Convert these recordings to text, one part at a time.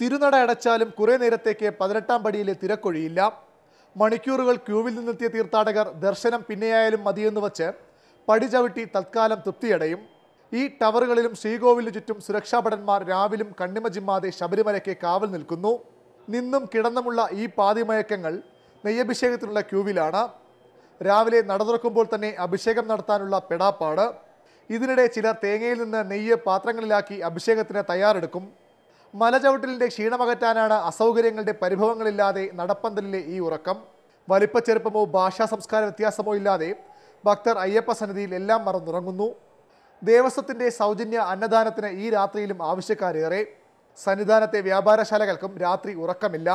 തിരുനട അടച്ചാലും കുറേ നേരത്തേക്ക് പതിനെട്ടാം പടിയിലെ തിരക്കൊഴിയില്ല. മണിക്കൂറുകൾ ക്യൂവിൽ നിന്നെത്തിയ തീർത്ഥാടകർ ദർശനം പിന്നെയായാലും മതിയെന്ന് വച്ച് പടി ചവിട്ടി തത്കാലം തൃപ്തിയടയും. ഈ ടവറുകളിലും ശ്രീകോവിലിനു ചുറ്റും സുരക്ഷാഭടന്മാർ രാവിലും കണ്ണിമ ശബരിമലയ്ക്ക് കാവൽ നിൽക്കുന്നു. നിന്നും കിടന്നുമുള്ള ഈ പാതിമയക്കങ്ങൾ നെയ്യഭിഷേകത്തിനുള്ള ക്യൂവിലാണ്. രാവിലെ നട തുറക്കുമ്പോൾ തന്നെ അഭിഷേകം നടത്താനുള്ള പെടാപ്പാട്. ഇതിനിടെ ചിലർ തേങ്ങയിൽ നിന്ന് നെയ്യ് പാത്രങ്ങളിലാക്കി അഭിഷേകത്തിന് തയ്യാറെടുക്കും. മലചവിട്ടലിന്റെ ക്ഷീണമകറ്റാനാണ് അസൗകര്യങ്ങളുടെ പരിഭവങ്ങളില്ലാതെ നടപ്പന്തലിലെ ഈ ഉറക്കം. വലിപ്പച്ചെറുപ്പമോ ഭാഷാ സംസ്കാര വ്യത്യാസമോ ഇല്ലാതെ ഭക്തർ അയ്യപ്പ സന്നിധിയിൽ എല്ലാം മറന്നുറങ്ങുന്നു. ദേവസ്വത്തിന്റെ സൗജന്യ അന്നദാനത്തിന് ഈ രാത്രിയിലും ആവശ്യക്കാരേറെ. സന്നിധാനത്തെ വ്യാപാരശാലകൾക്കും രാത്രി ഉറക്കമില്ല.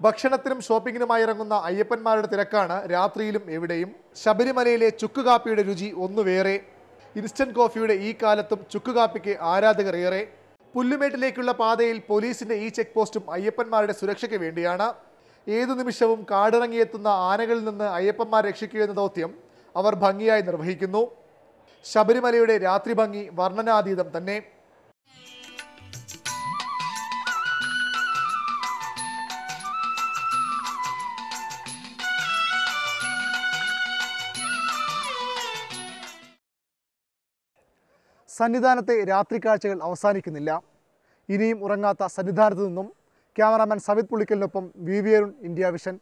ഭക്ഷണത്തിനും ഷോപ്പിങ്ങിനുമായി ഇറങ്ങുന്ന അയ്യപ്പന്മാരുടെ തിരക്കാണ് രാത്രിയിലും എവിടെയും. ശബരിമലയിലെ ചുക്ക് കാപ്പിയുടെ രുചി ഒന്നു വേറെ ഇൻസ്റ്റന്റ് കോഫിയുടെ ഈ കാലത്തും ചുക്ക് കാപ്പിക്ക് ആരാധകർ ഏറെ പുല്ലുമേട്ടിലേക്കുള്ള പാതയിൽ പോലീസിന്റെ ഈ ചെക്ക് പോസ്റ്റും അയ്യപ്പന്മാരുടെ സുരക്ഷയ്ക്ക് വേണ്ടിയാണ്. ഏതു നിമിഷവും കാടിറങ്ങിയെത്തുന്ന ആനകളിൽ നിന്ന് അയ്യപ്പന്മാർ രക്ഷിക്കുക എന്ന ദൗത്യം അവർ ഭംഗിയായി നിർവഹിക്കുന്നു. ശബരിമലയുടെ രാത്രി ഭംഗി വർണനാതീതം തന്നെ. സന്നിധാനത്തെ രാത്രി കാഴ്ചകൾ അവസാനിക്കുന്നില്ല. ഇനിയും ഉറങ്ങാത്ത സന്നിധാനത്തു നിന്നും cameraman Savith പുള്ളിക്കലിനൊപ്പം V V Arun India vision.